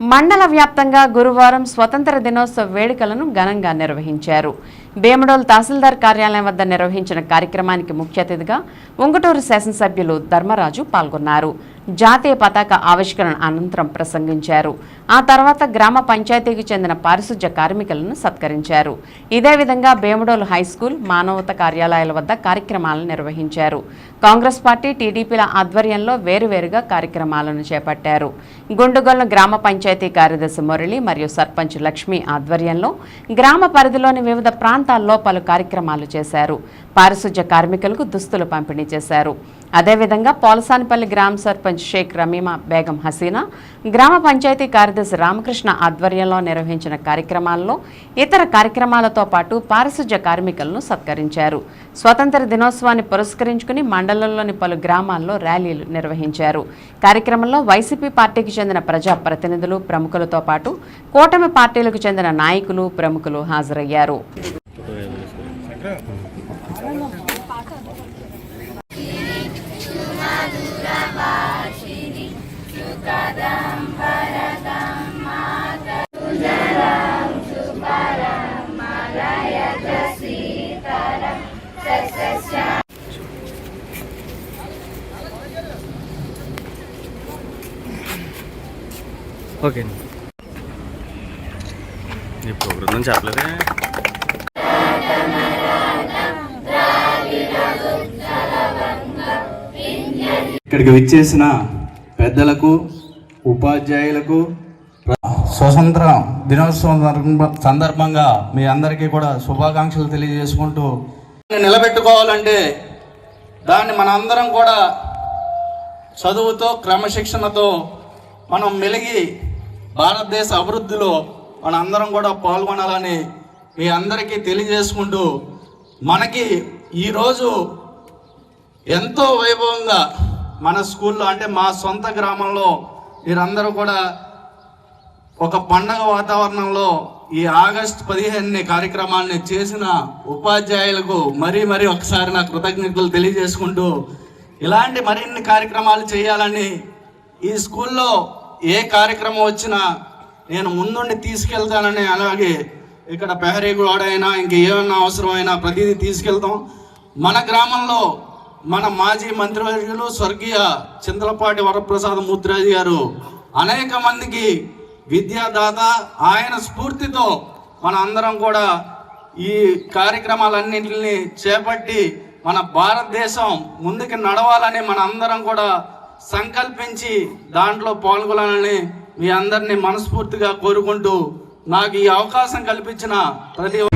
మండల వ్యాప్తంగా గురువారం స్వతంత్ర దినోత్సవ వేడుకలను ఘనంగా నిర్వహించారు. భీమడోల్ తహసీల్దార్ కార్యాలయం వద్ద నిర్వహించిన కార్యక్రమానికి ముఖ్య అతిథిగా ఉంగుటూరు శాసనసభ్యులు ధర్మరాజు పాల్గొన్నారు. జాతీయ పతాక ఆవిష్కరణ అనంతరం ప్రసంగించారు. ఆ తర్వాత గ్రామ పంచాయతీకి చెందిన పారిశుధ్య కార్మికులను సత్కరించారు. ఇదే విధంగా భీమడోలు హైస్కూల్ మానవత కార్యాలయాల వద్ద కార్యక్రమాలను నిర్వహించారు. కాంగ్రెస్ పార్టీ టీడీపీల ఆధ్వర్యంలో వేరువేరుగా కార్యక్రమాలను చేపట్టారు. గుండుగొలను గ్రామ పంచాయతీ కార్యదర్శి మురళి మరియు సర్పంచ్ లక్ష్మి ఆధ్వర్యంలో గ్రామ పరిధిలోని వివిధ ప్రాంతాల్లో పలు కార్యక్రమాలు చేశారు. పారిశుధ్య కార్మికులకు దుస్తులు పంపిణీ చేశారు. అదేవిధంగా పోలసానిపల్లి గ్రామ సర్పంచ్ షేక్ రమీమా బేగం హసీనా గ్రామ పంచాయతీ కార్యదర్శి రామకృష్ణ ఆధ్వర్యంలో నిర్వహించిన కార్యక్రమాల్లో ఇతర కార్యక్రమాలతో పాటు పారిశుధ్య కార్మికులను సత్కరించారు. స్వతంత్ర దినోత్సవాన్ని పురస్కరించుకుని మండలంలోని పలు గ్రామాల్లో ర్యాలీలు నిర్వహించారు. కార్యక్రమంలో వైసీపీ పార్టీకి చెందిన ప్రజా ప్రతినిధులు ప్రముఖులతో పాటు కూటమి పార్టీలకు చెందిన నాయకులు ప్రముఖులు హాజరయ్యారు. ఓకే అండి. ఇప్పుడు వృద్ధం చెప్పలేదే. ఇక్కడికి విచ్చేసిన పెద్దలకు ఉపాధ్యాయులకు స్వతంత్ర దినోత్సవం సందర్భ- సందర్భంగా మీ అందరికీ కూడా శుభాకాంక్షలు తెలియజేసుకుంటూ నిలబెట్టుకోవాలంటే దాన్ని మనందరం కూడా చదువుతో క్రమశిక్షణతో మనం మెలిగి భారతదేశ అభివృద్ధిలో మన అందరం కూడా పాల్గొనాలని మీ అందరికీ తెలియజేసుకుంటూ మనకి ఈరోజు ఎంతో వైభవంగా మన స్కూల్లో అంటే మా సొంత గ్రామంలో మీరందరూ కూడా ఒక పండగ వాతావరణంలో ఈ ఆగస్ట్ పదిహేను కార్యక్రమాన్ని చేసిన ఉపాధ్యాయులకు మరీ మరీ ఒకసారి నా కృతజ్ఞతలు తెలియజేసుకుంటూ ఇలాంటి మరిన్ని కార్యక్రమాలు చేయాలని ఈ స్కూల్లో ఏ కార్యక్రమం వచ్చినా నేను ముందుండి తీసుకెళ్తానని అలాగే ఇక్కడ పెహరీ గోడైనా ఇంక ఏమన్నా అవసరమైనా ప్రతిదీ తీసుకెళ్తాం. మన గ్రామంలో మన మాజీ మంత్రివర్యులు స్వర్గీయ చింతలపాటి వరప్రసాద్ ముద్రాజీ గారు అనేక మందికి విద్యాదాత ఆయన స్ఫూర్తితో మన అందరం కూడా ఈ కార్యక్రమాలన్నింటినీ చేపట్టి మన భారతదేశం ముందుకు నడవాలని మన అందరం కూడా సంకల్పించి దాంట్లో పాల్గొనాలని మీ అందరినీ మనస్ఫూర్తిగా కోరుకుంటూ నాకు ఈ అవకాశం కల్పించిన ప్రతి